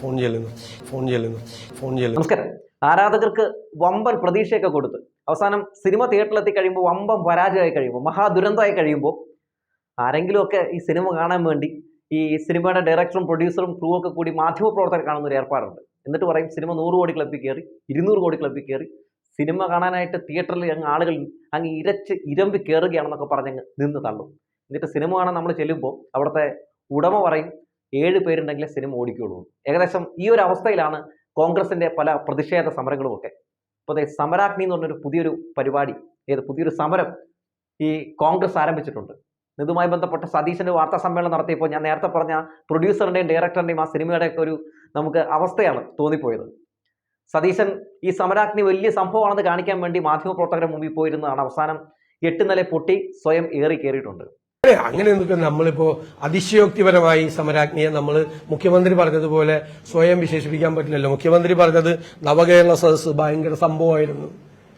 Phone ചെല്ലുന്നു phone ചെല്ലുന്നു phone ചെല്ലുന്നു. നമസ്കാരം. ആരാധകർക്ക് വമ്പൻ പ്രതീക്ഷയൊക്കെ കൊടുത്ത്. അവസാനം സിനിമ തിയേറ്ററിലെത്തി കഴിയുമ്പോൾ വമ്പൻ പരാജയമായി കഴിയുമ്പോൾ മഹാദുരന്തമായി കഴിയുമ്പോൾ ആരെങ്കിലുമൊക്കെ ഈ സിനിമ കാണാൻ വേണ്ടി ഈ സിനിമയുടെ ഡയറക്ടറും പ്രൊഡ്യൂസറും ക്രൂ ഒക്കെ കൂടി മാധ്യമപ്രവർത്തകർ കാണുന്ന ഒരു ഏർപ്പാടുണ്ട്. എന്നിട്ട് പറയും സിനിമ നൂറ് കോടി ക്ലബ്ബിൽ കയറി ഇരുന്നൂറ് കോടി ക്ലബ്ബിൽ കയറി സിനിമ കാണാനായിട്ട് തിയേറ്ററിൽ അങ്ങ് ആളുകൾ അങ്ങ് ഇരച്ച് ഇരമ്പി കയറുകയാണെന്നൊക്കെ പറഞ്ഞങ്ങ് നിന്ന് തള്ളും. എന്നിട്ട് സിനിമ കാണാൻ നമ്മൾ ചെല്ലുമ്പോൾ അവിടുത്തെ ഉടമ പറയും ഏഴ് പേരുണ്ടെങ്കിലേ സിനിമ ഓടിക്കുകയുള്ളൂ ഏകദേശം ഈ ഒരു അവസ്ഥയിലാണ് കോൺഗ്രസിന്റെ പല പ്രതിഷേധ സമരങ്ങളും ഒക്കെ ഇപ്പോൾ സമരാഗ്നി എന്ന് പറഞ്ഞൊരു പുതിയൊരു പരിപാടി ഏത് പുതിയൊരു സമരം ഈ കോൺഗ്രസ് ആരംഭിച്ചിട്ടുണ്ട്. ഇതുമായി ബന്ധപ്പെട്ട സതീശന്റെ വാർത്താ സമ്മേളനം നടത്തിയപ്പോൾ ഞാൻ നേരത്തെ പറഞ്ഞ പ്രൊഡ്യൂസറിന്റെയും ഡയറക്ടറിന്റെയും ആ സിനിമയുടെ ഒക്കെ ഒരു നമുക്ക് അവസ്ഥയാണ് തോന്നിപ്പോയത്. സതീശൻ ഈ സമരാഗ്നി വലിയ സംഭവമാണെന്ന് കാണിക്കാൻ വേണ്ടി മാധ്യമപ്രവർത്തകരുടെ മുമ്പിൽ പോയിരുന്നതാണ്. അവസാനം എട്ട് നില പൊട്ടി സ്വയം ഏറി കയറിയിട്ടുണ്ട്. അങ്ങനെ നിൽക്കുക നമ്മളിപ്പോ അതിശയോക്തിപരമായി സമരാജ്ഞിയെ നമ്മൾ മുഖ്യമന്ത്രി പറഞ്ഞതുപോലെ സ്വയം വിശേഷിപ്പിക്കാൻ പറ്റില്ലല്ലോ. മുഖ്യമന്ത്രി പറഞ്ഞത് നവകേരള സദസ് ഭയങ്കര സംഭവമായിരുന്നു.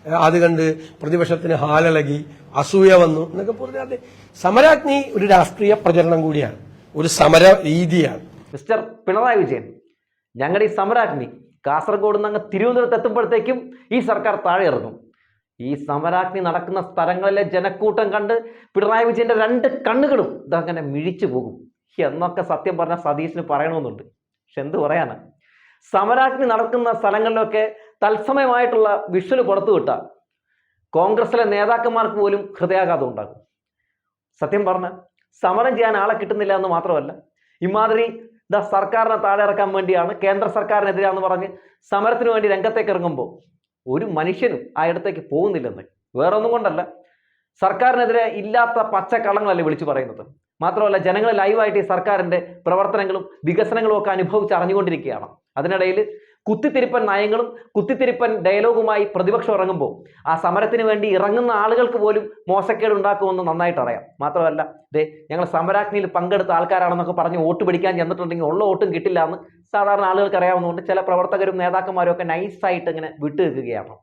അത് കണ്ട് പ്രതിപക്ഷത്തിന് ഹാലളകി അസൂയ വന്നു എന്നൊക്കെ പറഞ്ഞാൽ സമരാജ്ഞി ഒരു രാഷ്ട്രീയ പ്രചരണം കൂടിയാണ്. ഒരു സമര രീതിയാണ്. മിസ്റ്റർ പിണറായി വിജയൻ ഞങ്ങളുടെ ഈ സമരാജ്ഞി കാസർഗോഡ് നിന്ന് അങ്ങ് തിരുവനന്തപുരത്ത് എത്തുമ്പോഴത്തേക്കും ഈ സർക്കാർ താഴെ ഇറങ്ങും. ഈ സമരാഗ്നി നടക്കുന്ന സ്ഥലങ്ങളിലെ ജനക്കൂട്ടം കണ്ട് പിണറായി വിജയന്റെ രണ്ട് കണ്ണുകളും ഇതങ്ങനെ മിഴിച്ചു പോകും. എന്നൊക്കെ സത്യം പറഞ്ഞ സതീശന് പറയണമെന്നുണ്ട്. പക്ഷെ എന്ത് പറയാനാ? സമരാഗ്നി നടക്കുന്ന സ്ഥലങ്ങളിലൊക്കെ തത്സമയമായിട്ടുള്ള വിഷ്വൽ പുറത്തു വിട്ടാൽ കോൺഗ്രസിലെ നേതാക്കന്മാർക്ക് പോലും ഹൃദയാഘാതം ഉണ്ടാകും സത്യം പറഞ്ഞ സമരം ചെയ്യാൻ ആളെ കിട്ടുന്നില്ല എന്ന് മാത്രമല്ല ഇമാതിരി ഇതാ സർക്കാരിനെ താഴെ ഇറക്കാൻ വേണ്ടിയാണ് കേന്ദ്ര സർക്കാരിനെതിരാന്ന് പറഞ്ഞ് സമരത്തിന് വേണ്ടി രംഗത്തേക്ക് ഇറങ്ങുമ്പോൾ ഒരു മനുഷ്യനും ആ ഇടത്തേക്ക് പോകുന്നില്ലെന്ന്. വേറെ ഒന്നും കൊണ്ടല്ല. സർക്കാരിനെതിരെ ഇല്ലാത്ത പച്ചക്കള്ളങ്ങളല്ലേ വിളിച്ചു പറയുന്നത്. മാത്രമല്ല ജനങ്ങൾ ലൈവായിട്ട് ഈ സർക്കാരിന്റെ പ്രവർത്തനങ്ങളും വികസനങ്ങളും ഒക്കെ അനുഭവിച്ച് അറിഞ്ഞുകൊണ്ടിരിക്കുകയാണ്. അതിനിടയിൽ കുത്തിത്തിരിപ്പൻ നയങ്ങളും കുത്തിത്തിരിപ്പൻ ഡയലോഗുമായി പ്രതിപക്ഷം ഇറങ്ങുമ്പോൾ ആ സമരത്തിന് വേണ്ടി ഇറങ്ങുന്ന ആളുകൾക്ക് പോലും മോശക്കേട് ഉണ്ടാക്കുമെന്ന് നന്നായിട്ട് അറിയാം. മാത്രമല്ല ദേ ഞങ്ങൾ സമരാഗ്നിയിൽ പങ്കെടുത്ത ആൾക്കാരാണെന്നൊക്കെ പറഞ്ഞ് വോട്ട് പിടിക്കാൻ ചെന്നിട്ടുണ്ടെങ്കിൽ ഉള്ള വോട്ടും കിട്ടില്ല എന്ന് സാധാരണ ആളുകൾക്ക് അറിയാവുന്നതുകൊണ്ട് ചില പ്രവർത്തകരും നേതാക്കന്മാരും ഒക്കെ നൈസായിട്ട് ഇങ്ങനെ വിട്ടുനിൽക്കുകയാണ്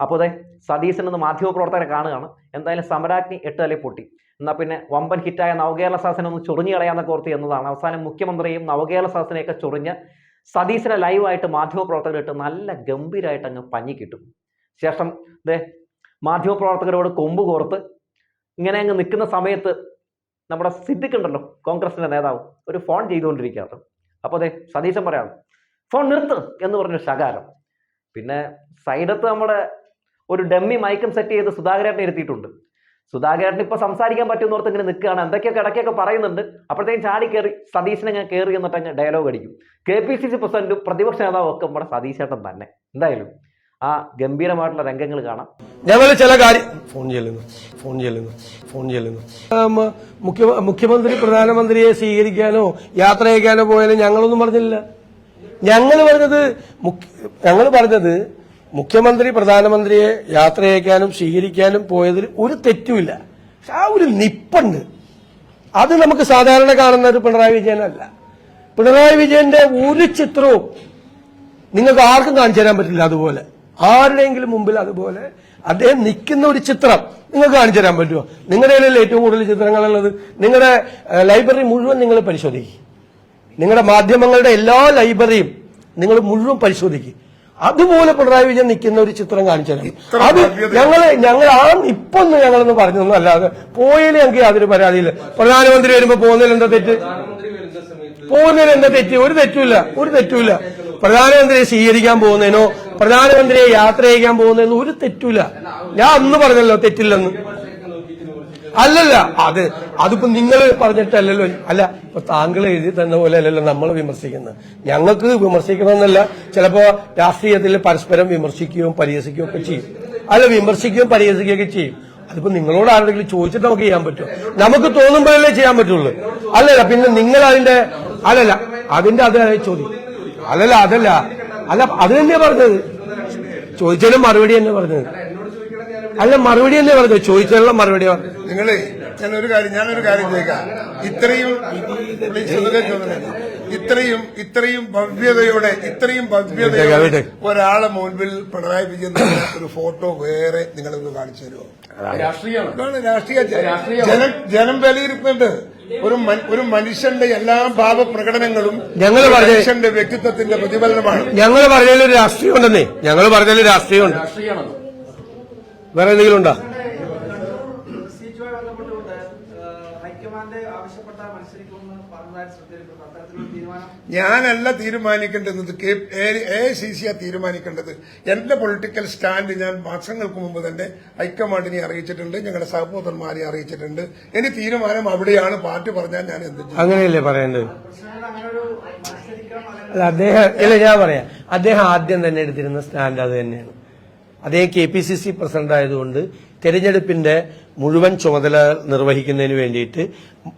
അപ്പോൾ അതെ സതീശൻ എന്ന് മാധ്യമപ്രവർത്തകരെ കാണുകയാണ്. എന്തായാലും സമരാജ്ഞി എട്ട് തലയിൽ പൊട്ടി. എന്നാൽ പിന്നെ വമ്പൻ ഹിറ്റായ നവകേരള സാസനെ ഒന്ന് ചൊറിഞ്ഞു കളയാന്നൊക്കെ ഓർത്തി എന്നതാണ് അവസാനം മുഖ്യമന്ത്രിയും നവകേരള സാസനെയൊക്കെ ചൊറിഞ്ഞ് സതീശനെ ലൈവായിട്ട് മാധ്യമപ്രവർത്തകരിട്ട് നല്ല ഗംഭീരമായിട്ട് അങ്ങ് പഞ്ഞി കിട്ടും. ശേഷം ദേ മാധ്യമപ്രവർത്തകരോട് കൊമ്പ് കോർത്ത് ഇങ്ങനെ അങ്ങ് നിൽക്കുന്ന സമയത്ത് നമ്മുടെ സിദ്ദിഖ് ഉണ്ടല്ലോ കോൺഗ്രസിന്റെ നേതാവ് ഒരു ഫോൺ ചെയ്തുകൊണ്ടിരിക്കുകയാണ്. അപ്പോൾ അതെ സതീശൻ പറയാം ഫോൺ നിർത്ത് എന്ന് പറഞ്ഞ ശകാരം. പിന്നെ സൈഡത്ത് നമ്മുടെ ഒരു ഡമ്മി മൈക്കും സെറ്റ് ചെയ്ത് സുധാകരേട്ടനെ ഇരുത്തിയിട്ടുണ്ട്. സുധാകരേട്ടൻ ഇപ്പൊ സംസാരിക്കാൻ പറ്റുമെന്ന് ഓർത്ത് ഇങ്ങനെ നിൽക്കുകയാണ്. എന്തൊക്കെയൊക്കെ ഇടയ്ക്കൊക്കെ പറയുന്നുണ്ട്. അപ്പോഴത്തേക്കും ചാടി കയറി സതീശനെ ഞാൻ കയറി എന്നിട്ട് അങ്ങ് ഡയലോഗ് അടിക്കും. കെ പി സി സി പ്രസിഡന്റും പ്രതിപക്ഷ നേതാവും ഒക്കെ നമ്മുടെ സതീശേട്ടൻ തന്നെ. എന്തായാലും ആ ഗംഭീരമായിട്ടുള്ള രംഗങ്ങൾ കാണാം. ഞങ്ങൾ ചില കാര്യം ഫോൺ ചെല്ലുന്നു ഫോൺ ചെല്ലുന്നു ഫോൺ ചെല്ലുന്നു. മുഖ്യ മുഖ്യമന്ത്രി പ്രധാനമന്ത്രിയെ സ്വീകരിക്കാനോ യാത്ര അയക്കാനോ പോയാലും ഞങ്ങളൊന്നും പറഞ്ഞില്ല. ഞങ്ങൾ പറഞ്ഞത് ഞങ്ങൾ പറഞ്ഞത് മുഖ്യമന്ത്രി പ്രധാനമന്ത്രിയെ യാത്ര അയക്കാനും സ്വീകരിക്കാനും പോയതിൽ ഒരു തെറ്റുമില്ല. പക്ഷെ ആ ഒരു നിപ്പുണ്ട്. അത് നമുക്ക് സാധാരണ കാണുന്ന ഒരു പിണറായി വിജയനല്ല. പിണറായി വിജയന്റെ ഒരു ചിത്രവും നിങ്ങൾക്ക് ആർക്കും കാണിച്ചു തരാൻ പറ്റില്ല അതുപോലെ. ആരുടെയെങ്കിലും മുമ്പിൽ അതുപോലെ അദ്ദേഹം നിൽക്കുന്ന ഒരു ചിത്രം നിങ്ങൾക്ക് കാണിച്ചു തരാൻ പറ്റുമോ? നിങ്ങളുടെ കയ്യിലല്ലേ ഏറ്റവും കൂടുതൽ ചിത്രങ്ങളുള്ളത്? നിങ്ങളുടെ ലൈബ്രറി മുഴുവൻ നിങ്ങൾ പരിശോധിക്കും. നിങ്ങളുടെ മാധ്യമങ്ങളുടെ എല്ലാ ലൈബ്രറിയും നിങ്ങൾ മുഴുവൻ പരിശോധിക്കും. അതുപോലെ പിണറായി വിജയൻ നിൽക്കുന്ന ഒരു ചിത്രം കാണിച്ചു തരാം. അത് ഞങ്ങൾ ഞങ്ങൾ ആ ഇപ്പൊന്ന് ഞങ്ങളൊന്ന് പറഞ്ഞൊന്നും അല്ലാതെ പോയാലും ഞങ്ങൾക്ക് യാതൊരു പരാതിയില്ല. പ്രധാനമന്ത്രി വരുമ്പോ പോകുന്നതിൽ എന്താ തെറ്റ്? പോകുന്നതിൽ എന്താ തെറ്റ്? ഒരു തെറ്റുമില്ല. ഒരു തെറ്റുമില്ല. പ്രധാനമന്ത്രിയെ സ്വീകരിക്കാൻ പോകുന്നതിനോ പ്രധാനമന്ത്രിയെ യാത്ര ചെയ്യാൻ പോകുന്നതെന്ന് ഒരു തെറ്റൂല. ഞാൻ അന്ന് പറഞ്ഞല്ലോ തെറ്റില്ലെന്ന്. അല്ലല്ല അത് അതിപ്പോ നിങ്ങൾ പറഞ്ഞിട്ടല്ലല്ലോ. അല്ല ഇപ്പൊ താങ്കൾ എഴുതി തന്ന പോലെ അല്ലല്ലോ നമ്മൾ വിമർശിക്കുന്നത്. ഞങ്ങൾക്ക് വിമർശിക്കണമെന്നല്ല ചിലപ്പോ രാഷ്ട്രീയത്തിൽ പരസ്പരം വിമർശിക്കുകയും പരിഹസിക്കുകയും ഒക്കെ ചെയ്യും. അല്ല വിമർശിക്കുകയും പരിഹസിക്കുകയൊക്കെ ചെയ്യും. അതിപ്പോ നിങ്ങളോട് ആരെങ്കിലും ചോദിച്ചിട്ട് നമുക്ക് ചെയ്യാൻ പറ്റും. നമുക്ക് തോന്നുമ്പോഴല്ലേ ചെയ്യാൻ പറ്റുള്ളൂ. അല്ലല്ല പിന്നെ നിങ്ങൾ അതിന്റെ അല്ലല്ല അതിന്റെ അത് ചോദ്യം. അല്ലല്ല അതല്ല. അല്ല അത് തന്നെയാ പറഞ്ഞത്. ചോദിച്ചാലും മറുപടി തന്നെ പറഞ്ഞത്. അല്ല മറുപടി തന്നെ പറഞ്ഞത്. ചോദിച്ചാലുള്ള മറുപടി നിങ്ങളെ ഞാൻ ഒരു കാര്യം ഞാനൊരു കാര്യം ചോദിക്കാം. ഇത്രയും ഇത്രയും ഇത്രയും ഭവ്യതയോടെ ഇത്രയും ഭവ്യതയോടെ ഒരാളെ മുൻപിൽ പിണറായി വിജയൻ ഒരു ഫോട്ടോ വേറെ നിങ്ങളൊന്ന് കാണിച്ചു തരുമോ? ഇതാണ് രാഷ്ട്രീയ ജനം ജനം വിലയിരുത്തുന്നുണ്ട്. ഒരു ഒരു മനുഷ്യന്റെ എല്ലാ ഭാവപ്രകടനങ്ങളും ഞങ്ങൾ മനുഷ്യന്റെ വ്യക്തിത്വത്തിന്റെ പ്രതിഫലനമാണ്. ഞങ്ങൾ പറഞ്ഞതിൽ രാഷ്ട്രീയം ഉണ്ടെന്നേ ഞങ്ങൾ പറഞ്ഞതിൽ രാഷ്ട്രീയമുണ്ട് വേറെ എന്തെങ്കിലും ഉണ്ടോ? ഞാനല്ല തീരുമാനിക്കേണ്ടത് എ സി സി ആ തീരുമാനിക്കേണ്ടത്. എന്റെ പൊളിറ്റിക്കൽ സ്റ്റാൻഡ് ഞാൻ മാസങ്ങൾക്ക് മുമ്പ് തന്നെ ഹൈക്കമാൻഡിനെ അറിയിച്ചിട്ടുണ്ട് ഞങ്ങളുടെ സഹോദരന്മാരെ അറിയിച്ചിട്ടുണ്ട്. എന്റെ തീരുമാനം അവിടെയാണ്. പാർട്ടി പറഞ്ഞാൽ ഞാൻ എന്ത് അങ്ങനെയല്ലേ പറയേണ്ടത്? അദ്ദേഹം ഇല്ല ഞാൻ പറയാം. അദ്ദേഹം ആദ്യം തന്നെ എടുത്തിരുന്ന സ്റ്റാൻഡ് അത് തന്നെയാണ്. അദ്ദേഹം K P C C president ആയതുകൊണ്ട് തെരഞ്ഞെടുപ്പിന്റെ മുഴുവൻ ചുമതല നിർവഹിക്കുന്നതിന് വേണ്ടിയിട്ട്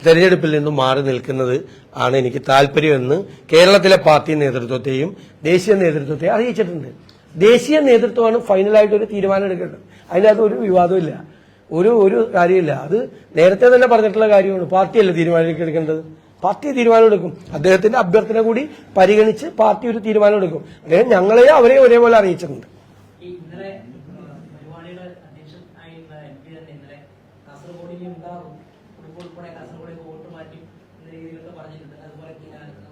തെരഞ്ഞെടുപ്പിൽ നിന്നും മാറി നിൽക്കുന്നത് ആണ് എനിക്ക് താല്പര്യമെന്ന് കേരളത്തിലെ പാർട്ടി നേതൃത്വത്തെയും ദേശീയ നേതൃത്വത്തെയും അറിയിച്ചിട്ടുണ്ട്. ദേശീയ നേതൃത്വമാണ് ഫൈനലായിട്ട് ഒരു തീരുമാനം എടുക്കേണ്ടത്. അതിനകത്ത് ഒരു വിവാദമില്ല ഒരു ഒരു കാര്യമില്ല അത് നേരത്തെ തന്നെ പറഞ്ഞിട്ടുള്ള കാര്യമാണ്. പാർട്ടിയല്ലേ തീരുമാനം എടുക്കേണ്ടത്? പാർട്ടി തീരുമാനമെടുക്കും അദ്ദേഹത്തിന്റെ അഭ്യർത്ഥന കൂടി പരിഗണിച്ച് പാർട്ടി ഒരു തീരുമാനമെടുക്കും അദ്ദേഹം ഞങ്ങളെയും അവരെയും ഒരേപോലെ അറിയിച്ചിട്ടുണ്ട്. ഇന്നലെ പരിപാടിയുടെ അധ്യക്ഷൻ ആയിരുന്ന എം പി തന്നെ ഇന്നലെ കാസർഗോഡിൽ ഉണ്ടാകും ഉടുപ്പ് ഉൾപ്പെടെ കാസർഗോഡിൽ വോട്ട് മാറ്റി എന്ന രീതിയിലൊക്കെ പറഞ്ഞിട്ടുണ്ട്. അതുപോലെ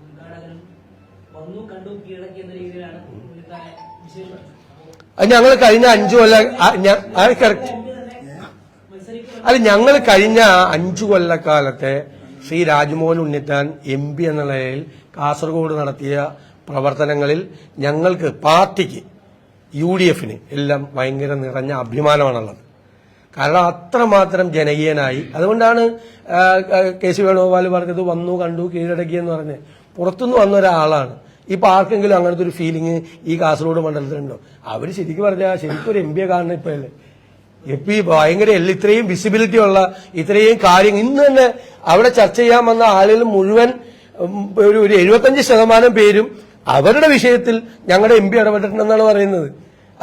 ഉദ്ഘാടകനും വന്നു കണ്ടു കീഴടക്കി എന്ന രീതിയിലാണ് പുള്ളിക്കാരെ വിശേഷിപ്പെടുന്നത് അത് ഞങ്ങൾ കഴിഞ്ഞ അഞ്ചു കൊല്ലം കറക്റ്റ് അല്ല ഞങ്ങൾ കഴിഞ്ഞ അഞ്ചു കൊല്ലക്കാലത്തെ ശ്രീ രാജ്മോഹൻ ഉണ്ണിത്താൻ എം പി എന്ന നിലയിൽ കാസർഗോഡ് നടത്തിയ പ്രവർത്തനങ്ങളിൽ ഞങ്ങൾക്ക് പാർട്ടിക്ക് യു ഡി എഫിന് എല്ലാം ഭയങ്കര നിറഞ്ഞ അഭിമാനമാണുള്ളത്. കാരണം അത്രമാത്രം ജനകീയനായി. അതുകൊണ്ടാണ് കെ സി വേണുഗോപാൽ പറഞ്ഞത് വന്നു കണ്ടു കീഴടക്കി എന്ന് പറഞ്ഞ് പുറത്തുനിന്ന് വന്ന ഒരാളാണ്. ഇപ്പൊ ആർക്കെങ്കിലും അങ്ങനത്തെ ഒരു ഫീലിംഗ് ഈ കാസർഗോഡ് മണ്ഡലത്തിലുണ്ടോ? അവർ ശരിക്കും പറഞ്ഞാൽ ശരിക്കും ഒരു എം പിയെ കാണണം ഇപ്പൊ ഈ ഭയങ്കര ഇത്രയും വിസിബിലിറ്റി ഉള്ള ഇത്രയും കാര്യം ഇന്ന് തന്നെ അവിടെ ചർച്ച ചെയ്യാൻ വന്ന ആളുകൾ മുഴുവൻ ഒരു എഴുപത്തഞ്ച് ശതമാനം പേരും അവരുടെ വിഷയത്തിൽ ഞങ്ങളുടെ എം പി ഇടപെട്ടിട്ടുണ്ടെന്നാണ് പറയുന്നത്.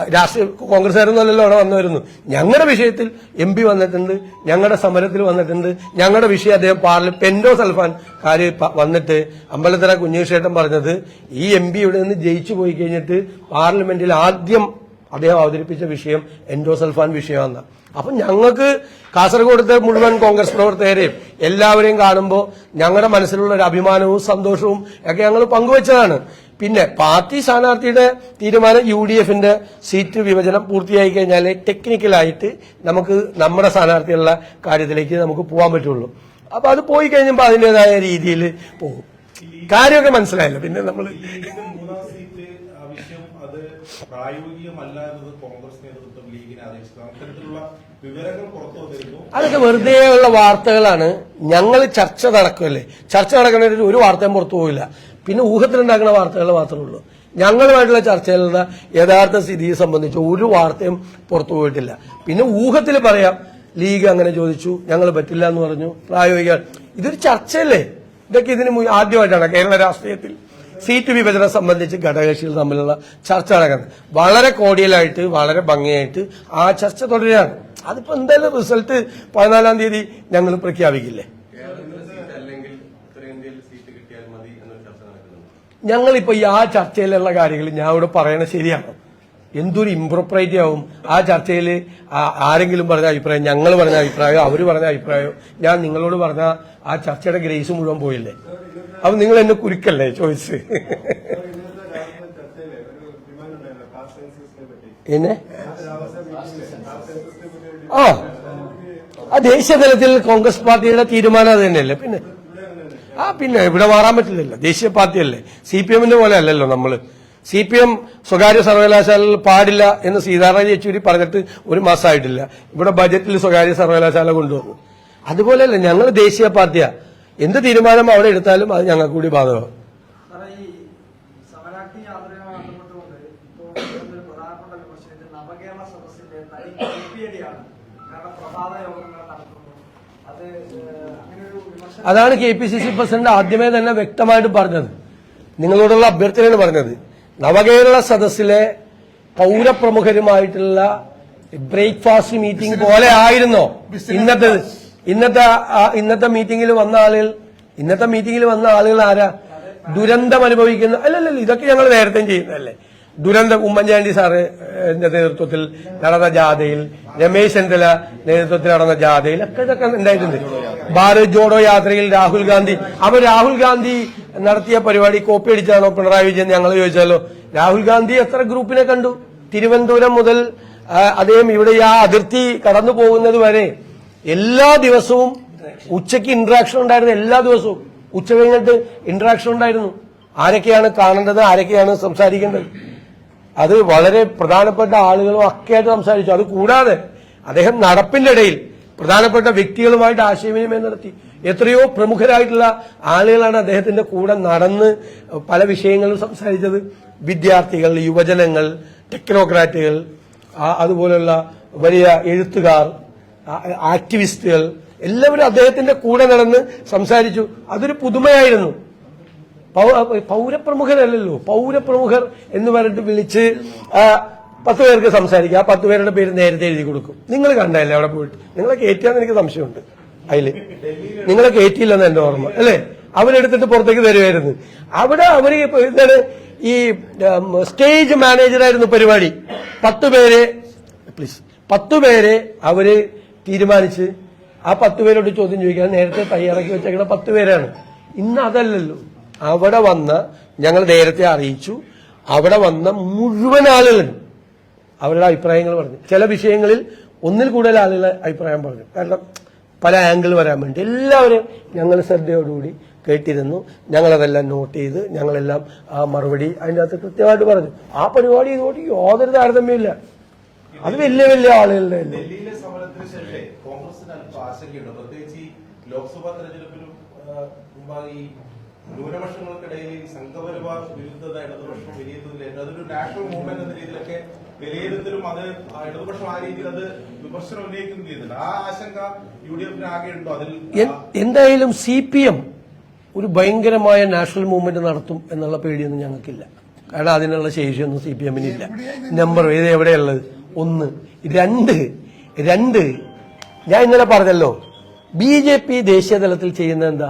രാഷ്ട്രീയ കോൺഗ്രസ്സുകാരൊന്നുമല്ലല്ലോ അവിടെ വന്നു വരുന്നു ഞങ്ങളുടെ വിഷയത്തിൽ എം പി വന്നിട്ടുണ്ട് ഞങ്ങളുടെ സമരത്തിൽ വന്നിട്ടുണ്ട് ഞങ്ങളുടെ വിഷയം അദ്ദേഹം പാർലി പെൻഡോ സൽഫാൻ കാര്യം വന്നിട്ട് അമ്പലത്തറ കുഞ്ഞേഷേട്ടൻ പറഞ്ഞത് ഈ എം പി ഇവിടെ നിന്ന് ജയിച്ചു പോയി കഴിഞ്ഞിട്ട് പാർലമെന്റിൽ ആദ്യം അദ്ദേഹം അവതരിപ്പിച്ച വിഷയം എൻഡോസൽഫാൻ വിഷയമാണ്. അപ്പൊ ഞങ്ങൾക്ക് കാസർഗോഡത്തെ മുഴുവൻ കോൺഗ്രസ് പ്രവർത്തകരെയും എല്ലാവരെയും കാണുമ്പോൾ ഞങ്ങളുടെ മനസ്സിലുള്ള ഒരു അഭിമാനവും സന്തോഷവും ഒക്കെ ഞങ്ങൾ പങ്കുവച്ചതാണ്. പിന്നെ പാർട്ടി സ്ഥാനാർത്ഥിയുടെ തീരുമാനം യു ഡി എഫിന്റെ സീറ്റ് വിഭജനം പൂർത്തിയായി കഴിഞ്ഞാൽ ടെക്നിക്കലായിട്ട് നമുക്ക് നമ്മുടെ സ്ഥാനാർത്ഥികളുടെ കാര്യത്തിലേക്ക് നമുക്ക് പോകാൻ പറ്റുള്ളൂ. അപ്പൊ അത് പോയി കഴിഞ്ഞപ്പോൾ അതിന്റെതായ രീതിയിൽ പോകും. കാര്യമൊക്കെ മനസ്സിലായല്ലോ. പിന്നെ നമ്മൾ ആവശ്യം അത് പ്രായോഗികമല്ല എന്നത് കോൺഗ്രസ് നേതൃത്വം ലീഗിനെ അറിയിച്ചത്. അത്തരത്തിലുള്ള വിവരങ്ങൾ പുറത്തു വന്നിരുന്നു. അതൊക്കെ വെറുതെ ഉള്ള വാർത്തകളാണ്. ഞങ്ങൾ ചർച്ച നടക്കുമല്ലേ ചർച്ച നടക്കുന്നതിന് ഒരു വാർത്തയും പുറത്തു പോയില്ല പിന്നെ ഊഹത്തിലുണ്ടാക്കുന്ന വാർത്തകൾ മാത്രമേ ഉള്ളൂ. ഞങ്ങളുമായിട്ടുള്ള ചർച്ചകളുടെ യഥാർത്ഥ സ്ഥിതിയെ സംബന്ധിച്ച് ഒരു വാർത്തയും പുറത്തു പോയിട്ടില്ല. പിന്നെ ഊഹത്തിൽ പറയാം ലീഗ് അങ്ങനെ ചോദിച്ചു ഞങ്ങൾ പറ്റില്ല എന്ന് പറഞ്ഞു പ്രായോഗിക ഇതൊരു ചർച്ചയല്ലേ? ഇതൊക്കെ ഇതിന് ആദ്യമായിട്ടാണ് കേരള രാഷ്ട്രീയത്തിൽ. സീറ്റ് വിഭജനം സംബന്ധിച്ച് ഘടകകക്ഷികൾ തമ്മിലുള്ള ചർച്ച നടക്കുന്നത് വളരെ കോടിയലായിട്ട് വളരെ ഭംഗിയായിട്ട് ആ ചർച്ച തുടരുകയാണ്. അതിപ്പോ എന്തായാലും റിസൾട്ട് പതിനാലാം തീയതി ഞങ്ങൾ പ്രഖ്യാപിക്കില്ലേ? ഞങ്ങളിപ്പോ ഈ ആ ചർച്ചയിലുള്ള കാര്യങ്ങൾ ഞാൻ ഇവിടെ പറയണത് ശരിയാണ്? എന്തൊരു ഇംപ്രോപ്രൈറ്റി ആവും? ആ ചർച്ചയിൽ ആരെങ്കിലും പറഞ്ഞ അഭിപ്രായം ഞങ്ങൾ പറഞ്ഞ അഭിപ്രായം അവർ പറഞ്ഞ അഭിപ്രായം ഞാൻ നിങ്ങളോട് പറഞ്ഞ ആ ചർച്ചയുടെ ഗ്രേസ് മുഴുവൻ പോയില്ലേ? അപ്പൊ നിങ്ങൾ എന്നെ കുരുക്കല്ലേ ചോയ്സ്? എന്നെ? ആ. ആ ദേശീയ തലത്തിൽ കോൺഗ്രസ് പാർട്ടിയുടെ തീരുമാനം അത് തന്നെയല്ലേ? പിന്നെ. ആ പിന്നെ ഇവിടെ മാറാൻ പറ്റില്ലല്ലോ. ദേശീയ പാർട്ടിയല്ലേ? സി പി എമ്മിന്റെ പോലെ അല്ലല്ലോ നമ്മൾ. സി പി എം സ്വകാര്യ സർവകലാശാലകൾ പാടില്ല എന്ന് സീതാറാം യെച്ചൂരി പറഞ്ഞിട്ട് ഒരു മാസമായിട്ടില്ല ഇവിടെ ബജറ്റിൽ സ്വകാര്യ സർവകലാശാല കൊണ്ടുവന്നു. അതുപോലെയല്ല ഞങ്ങൾ ദേശീയ പാർട്ടിയാ. എന്ത് തീരുമാനം അവിടെ എടുത്താലും അത് ഞങ്ങൾക്ക് കൂടി വിമർശനം അതാണ് K P C C president ആദ്യമേ തന്നെ വ്യക്തമായിട്ട് പറഞ്ഞത്. നിങ്ങളോടുള്ള അഭ്യർത്ഥനയാണ് പറഞ്ഞത്. നവകേരള സദസ്സിലെ പൗരപ്രമുഖരുമായിട്ടുള്ള ബ്രേക്ക്ഫാസ്റ്റ് മീറ്റിംഗ് പോലെ ആയിരുന്നോ. ഇന്നത്തെ ഇന്നത്തെ ഇന്നത്തെ മീറ്റിംഗിൽ വന്ന ആളുകൾ ഇന്നത്തെ മീറ്റിംഗിൽ വന്ന ആളുകൾ ആരാ? ദുരന്തം അനുഭവിക്കുന്ന അല്ലല്ല ഇതൊക്കെ ഞങ്ങൾ നേരത്തെ ചെയ്യുന്നതല്ലേ. ദുരന്തം ഉമ്മൻചാണ്ടി സാറ് നേതൃത്വത്തിൽ നടന്ന ജാഥയിൽ രമേശ് ചെന്തല നേതൃത്വത്തിൽ നടന്ന ജാഥയിൽ ഒക്കെ ഇതൊക്കെ ഉണ്ടായിട്ടുണ്ട്. ഭാരത് ജോഡോ യാത്രയിൽ രാഹുൽ ഗാന്ധി. അപ്പൊ രാഹുൽ ഗാന്ധി നടത്തിയ പരിപാടി കോപ്പി അടിച്ചാണോ പിണറായി വിജയൻ? ഞങ്ങൾ ചോദിച്ചാലോ രാഹുൽ ഗാന്ധി എത്ര ഗ്രൂപ്പിനെ കണ്ടു? തിരുവനന്തപുരം മുതൽ അദ്ദേഹം ഇവിടെ ആ അതിർത്തി കടന്നു പോകുന്നത് വരെ എല്ലാ ദിവസവും ഉച്ചയ്ക്ക് ഇന്ററാക്ഷൻ ഉണ്ടായിരുന്നു എല്ലാ ദിവസവും. ഉച്ച കഴിഞ്ഞിട്ട് ഇന്ററാക്ഷൻ ഉണ്ടായിരുന്നു. ആരൊക്കെയാണ് കാണേണ്ടത് ആരൊക്കെയാണ് സംസാരിക്കേണ്ടത്? അത് വളരെ പ്രധാനപ്പെട്ട ആളുകളും ഒക്കെയായിട്ട് സംസാരിച്ചു. അത് കൂടാതെ അദ്ദേഹം നടപ്പിന്റെ ഇടയിൽ പ്രധാനപ്പെട്ട വ്യക്തികളുമായിട്ട് ആശയവിനിമയം നടത്തി. എത്രയോ പ്രമുഖരായിട്ടുള്ള ആളുകളാണ് അദ്ദേഹത്തിന്റെ കൂടെ നടന്ന് പല വിഷയങ്ങളും സംസാരിച്ചത്. വിദ്യാർത്ഥികൾ യുവജനങ്ങൾ ടെക്നോക്രാറ്റുകൾ അതുപോലുള്ള വലിയ എഴുത്തുകാർ ആക്ടിവിസ്റ്റുകൾ എല്ലാവരും അദ്ദേഹത്തിന്റെ കൂടെ നടന്ന് സംസാരിച്ചു. അതൊരു പുതുമയായിരുന്നു. പൗരപ്രമുഖരല്ലല്ലോ. പൗരപ്രമുഖർ എന്ന് പറഞ്ഞിട്ട് വിളിച്ച് പത്ത് പേർക്ക് സംസാരിക്കുക ആ പത്ത് പേരുടെ പേര് നേരത്തെ എഴുതി കൊടുക്കും. നിങ്ങൾ കണ്ടല്ലേ അവിടെ പോയിട്ട്. നിങ്ങളെ കയറ്റിയാന്ന് എനിക്ക് സംശയമുണ്ട്. അതിൽ. നിങ്ങളെ കയറ്റിയില്ലെന്ന് എന്റെ ഓർമ്മ. അല്ലേ? അവരെടുത്തിട്ട് പുറത്തേക്ക് തരുമായിരുന്നു അവിടെ അവർ എന്താണ് ഈ സ്റ്റേജ് മാനേജറായിരുന്നു പരിപാടി. പത്ത് പേരെ പ്ലീസ് പത്ത് പേരെ അവർ തീരുമാനിച്ച് ആ പത്ത് പേരോട് ചോദ്യം ചോദിക്കാൻ നേരത്തെ തയ്യാറാക്കി വെച്ചേക്കുന്ന പത്ത് പേരാണ്. ഇന്ന് അതല്ലല്ലോ. അവിടെ വന്ന ഞങ്ങൾ നേരത്തെ അറിയിച്ചു. അവിടെ വന്ന മുഴുവൻ ആളുകളും അവരുടെ അഭിപ്രായങ്ങൾ പറഞ്ഞു. ചില വിഷയങ്ങളിൽ ഒന്നിൽ കൂടുതൽ ആളുകൾ അഭിപ്രായം പറഞ്ഞു. കാരണം പല ആംഗിൾ വരാൻ വേണ്ടി എല്ലാവരും ഞങ്ങൾ ശ്രദ്ധയോടുകൂടി കേട്ടിരുന്നു. ഞങ്ങളതെല്ലാം നോട്ട് ചെയ്ത് ഞങ്ങളെല്ലാം ആ മറുപടി അതിന്റെ അകത്ത് കൃത്യമായിട്ട് പറഞ്ഞു. ആ പരിപാടി ഇതുകൊണ്ട് യാതൊരു താരതമ്യമില്ല അത് വലിയ വലിയ ആളുകളുടെ ഡൽഹിയിലെ ലോക്സഭാ ന്യൂനപക്ഷങ്ങൾക്കിടയിൽ സംഘപരിവാർ വിരുദ്ധത ഇടതുപക്ഷം വിലയിരുത്തുന്നില്ല. അതൊരു നാഷണൽ മൂവ്മെന്റ് എന്ന രീതിയിലൊക്കെ വിലയിരുത്തലും അത് ഇടതുപക്ഷം ആ രീതിയിൽ അത് വിമർശനം ഉന്നയിക്കുന്നു ചെയ്തില്ല ആ ആശങ്ക യു ഡി എഫിന് ആകെ ഉണ്ടോ? അതിൽ എന്തായാലും സി പി എം ഒരു ഭയങ്കരമായ നാഷണൽ മൂവ്മെന്റ് നടത്തും എന്നുള്ള പേടിയൊന്നും ഞങ്ങൾക്കില്ല. കാരണം അതിനുള്ള ശേഷിയൊന്നും സി പി എമ്മിനില്ല. നമ്പർ ഇത് എവിടെയുള്ളത്? ഒന്ന്. രണ്ട്. രണ്ട്. ഞാൻ ഇന്നലെ പറഞ്ഞല്ലോ. ബി ജെ പി ദേശീയ തലത്തിൽ ചെയ്യുന്നത് എന്താ?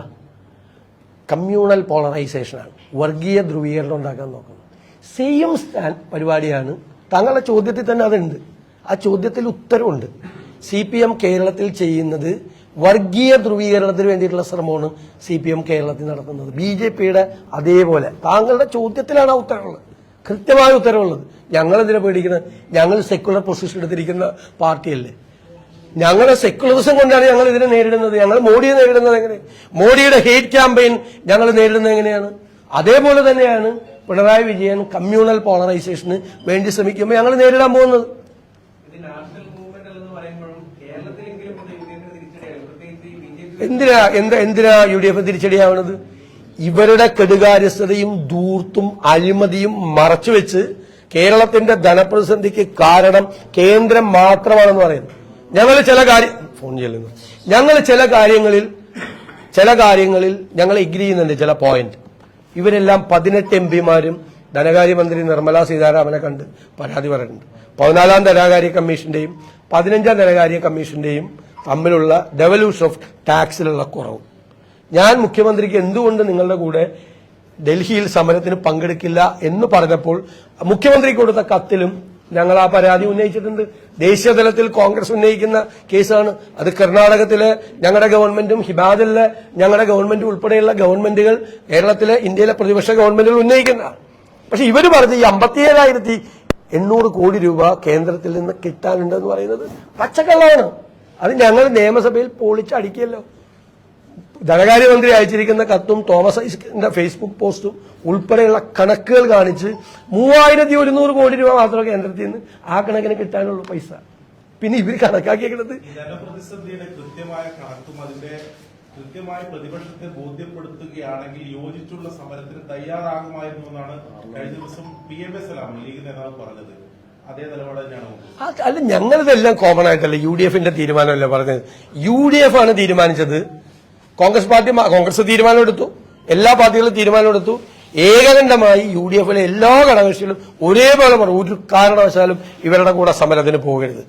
കമ്മ്യൂണൽ പോളറൈസേഷനാണ്. വർഗീയ ധ്രുവീകരണം ഉണ്ടാക്കാൻ നോക്കുന്നത് സെയിം സ്റ്റാൻഡ് പരിപാടിയാണ് താങ്കളുടെ ചോദ്യത്തിൽ തന്നെ അതുണ്ട്. ആ ചോദ്യത്തിൽ ഉത്തരവുണ്ട്. സി പി എം കേരളത്തിൽ ചെയ്യുന്നത് വർഗീയ ധ്രുവീകരണത്തിന് വേണ്ടിയിട്ടുള്ള ശ്രമമാണ് സി പി എം കേരളത്തിൽ നടത്തുന്നത്. ബി ജെ പിയുടെ അതേപോലെ. താങ്കളുടെ ചോദ്യത്തിലാണ് ആ ഉത്തരവുള്ളത്. കൃത്യമായ ഉത്തരവുള്ളത്. ഞങ്ങൾ എന്തിനാ പേടിക്കുന്നത്? ഞങ്ങൾ സെക്യുലർ പൊസിഷൻ എടുത്തിരിക്കുന്ന പാർട്ടിയല്ലേ. ഞങ്ങളെ സെക്കുലറിസം കൊണ്ടാണ് ഞങ്ങൾ ഇതിനെ നേരിടുന്നത്. ഞങ്ങൾ മോഡിയെ നേരിടുന്നത് എങ്ങനെ? മോഡിയുടെ ഹേറ്റ് ക്യാമ്പയിൻ ഞങ്ങൾ നേരിടുന്നത് എങ്ങനെയാണ്? അതേപോലെ തന്നെയാണ് പിണറായി വിജയൻ കമ്മ്യൂണൽ പോളറൈസേഷന് വേണ്ടി ശ്രമിക്കുമ്പോൾ ഞങ്ങൾ നേരിടാൻ പോകുന്നത്. എന്തിനാ എന്താ എന്തിനാ യു ഡി എഫ് തിരിച്ചടിയാവുന്നത് ഇവരുടെ കെടുകാര്യസ്ഥതയും ദൂർത്തും അഴിമതിയും മറച്ചുവെച്ച് കേരളത്തിന്റെ ധനപ്രതിസന്ധിക്ക് കാരണം കേന്ദ്രം മാത്രമാണെന്ന് പറയുന്നത് ഞങ്ങൾ ചില കാര്യം ഫോൺ ചെയ്യുന്നു ഞങ്ങൾ ചില കാര്യങ്ങളിൽ ചില കാര്യങ്ങളിൽ ഞങ്ങൾ എഗ്രി ചെയ്യുന്നുണ്ട് ചില പോയിന്റ് ഇവരെല്ലാം പതിനെട്ട് എം പിമാരും ധനകാര്യമന്ത്രി നിർമ്മല സീതാരാമനെ കണ്ട് പരാതി പറയുന്നുണ്ട് പതിനാലാം ധനകാര്യ കമ്മീഷന്റെയും പതിനഞ്ചാം ധനകാര്യ കമ്മീഷന്റെയും തമ്മിലുള്ള ഡെവല്യൂഷൻ ഓഫ് ടാക്സിലുള്ള കുറവ്. ഞാൻ മുഖ്യമന്ത്രിക്ക് എന്തുകൊണ്ട് നിങ്ങളുടെ കൂടെ ഡൽഹിയിൽ സമരത്തിന് പങ്കെടുക്കില്ല എന്ന് പറഞ്ഞപ്പോൾ മുഖ്യമന്ത്രിക്ക് കൊടുത്ത കത്തിലും ഞങ്ങൾ ആ പരാതി ഉന്നയിച്ചിട്ടുണ്ട്. ദേശീയ തലത്തിൽ കോൺഗ്രസ് ഉന്നയിക്കുന്ന കേസാണ്. അത് കർണാടകത്തിലെ ഞങ്ങളുടെ ഗവൺമെന്റും ഹിബാദിലെ ഞങ്ങളുടെ ഗവൺമെന്റും ഉൾപ്പെടെയുള്ള ഗവൺമെന്റുകൾ കേരളത്തിലെ ഇന്ത്യയിലെ പ്രതിപക്ഷ ഗവൺമെന്റുകൾ ഉന്നയിക്കുന്ന. പക്ഷെ ഇവർ പറഞ്ഞ ഈ അമ്പത്തിയേഴായിരത്തി എണ്ണൂറ് കോടി രൂപ കേന്ദ്രത്തിൽ നിന്ന് കിട്ടാനുണ്ടെന്ന് പറയുന്നത് പച്ചക്കള്ളമാണ് അത് ഞങ്ങൾ നിയമസഭയിൽ പൊളിച്ചടിക്കല്ലോ ധനകാര്യമന്ത്രി അയച്ചിരിക്കുന്ന കത്തും തോമസ് ഐസക്കിന്റെ ഫേസ്ബുക്ക് പോസ്റ്റും ഉൾപ്പെടെയുള്ള കണക്കുകൾ കാണിച്ച് മൂവായിരത്തി ഒരുന്നൂറ് കോടി രൂപ മാത്രമേ കേന്ദ്രത്തിൽ നിന്ന് ആ കണക്കിന് കിട്ടാനുള്ള പൈസ. പിന്നെ ഇവർ കണക്കാക്കിയേക്കുന്നത് ഈ കൃത്യമായ കണക്കും അതിന്റെ കൃത്യമായ പ്രതിപക്ഷത്തെ ബോധ്യപ്പെടുത്തുകയാണെങ്കിൽ യോജിച്ചുള്ള സമരത്തിന് തയ്യാറാകുമായിരുന്നു എന്നാണ് കഴിഞ്ഞ ദിവസം P M S Salam League നേതാവ് പറഞ്ഞത്. അല്ല ഞങ്ങളിതെല്ലാം കോമൺ ആയിട്ടല്ല യു ഡി എഫിന്റെ തീരുമാനമല്ലേ പറഞ്ഞത്? യു ഡി എഫ് ആണ് തീരുമാനിച്ചത്. കോൺഗ്രസ് പാർട്ടി കോൺഗ്രസ് തീരുമാനമെടുത്തു. എല്ലാ പാർട്ടികളും തീരുമാനമെടുത്തു. ഏകകണ്ഠമായി യു ഡി എഫിലെ എല്ലാ ഘടകകക്ഷികളും ഒരേപോലെ ഒരു കാരണവശാലും ഇവരുടെ കൂടെ സമരത്തിന് പോകരുത്.